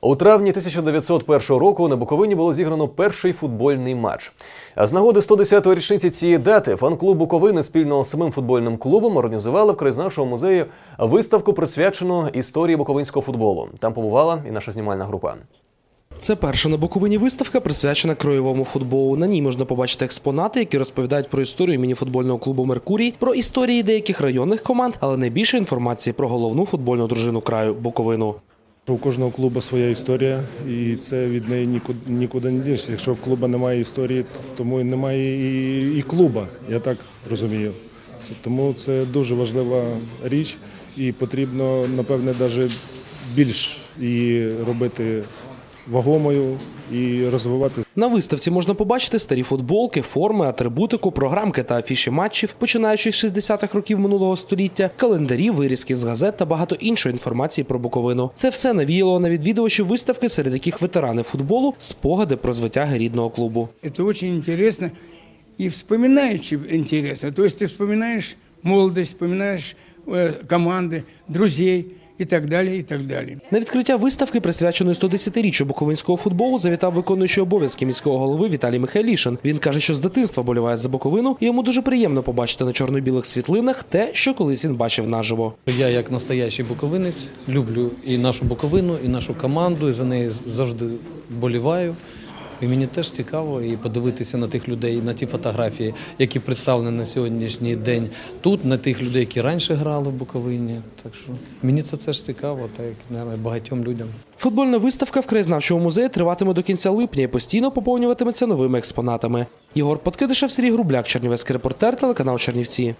У травні 1901 року на Буковині було зіграно перший футбольний матч. А з нагоди 110-ї річниці цієї дати фан-клуб Буковини спільно з самим футбольним клубом організували в краєзнавчому музеї виставку, присвячену історії буковинського футболу. Там побувала і наша знімальна група. Це перша на Буковині виставка, присвячена краєвому футболу. На ній можна побачити експонати, які розповідають про історію міні-футбольного клубу Меркурій, про історії деяких районних команд, але найбільше інформації про головну футбольну дружину краю Буковину. У кожного клубу своя історія, і це від неї нікуди, не дінешся. Якщо в клуба немає історії, тому немає і, і клуба, я так розумію. Тому це дуже важлива річ, і потрібно, напевне, навіть більш її робити вагомою і розвивати На виставці можна побачити старі футболки, форми, атрибутику, програмки та афіші матчів, починаючи з 60-х років минулого століття, календарі, вирізки з газет та багато іншої інформації про Буковину. Це все навіяло на відвідувачів виставки, серед яких ветерани футболу, спогади про звитяги рідного клубу. Это очень интересно и вспоминаючи интересно. То есть ты вспоминаешь молодость, вспоминаешь э, и так далее, и так далее. На відкриття виставки, присвяченої 110-річчю буковинського футболу, завітав виконуючий обов'язки міського голови Віталій Михайлішин. Він каже, що з дитинства боліває за Буковину, і йому дуже приємно побачити на чорно-білих світлинах те, що колись він бачив наживо. Я, як настоящий буковинець, люблю і нашу Буковину, і нашу команду, і за неї завжди боліваю. І мені теж цікаво і подивитися на тих людей, на ті фотографії, які представлені на сьогоднішній день тут, на тих людей, які раніше грали в Буковині. Так що мені це теж цікаво, так як багатьом людям. Футбольна виставка в краєзнавчому музеї триватиме до кінця липня і постійно поповнюватиметься новими експонатами. Єгор Подкидишев, Сергій Грубляк, Чернівецький репортер, телеканал Чернівці.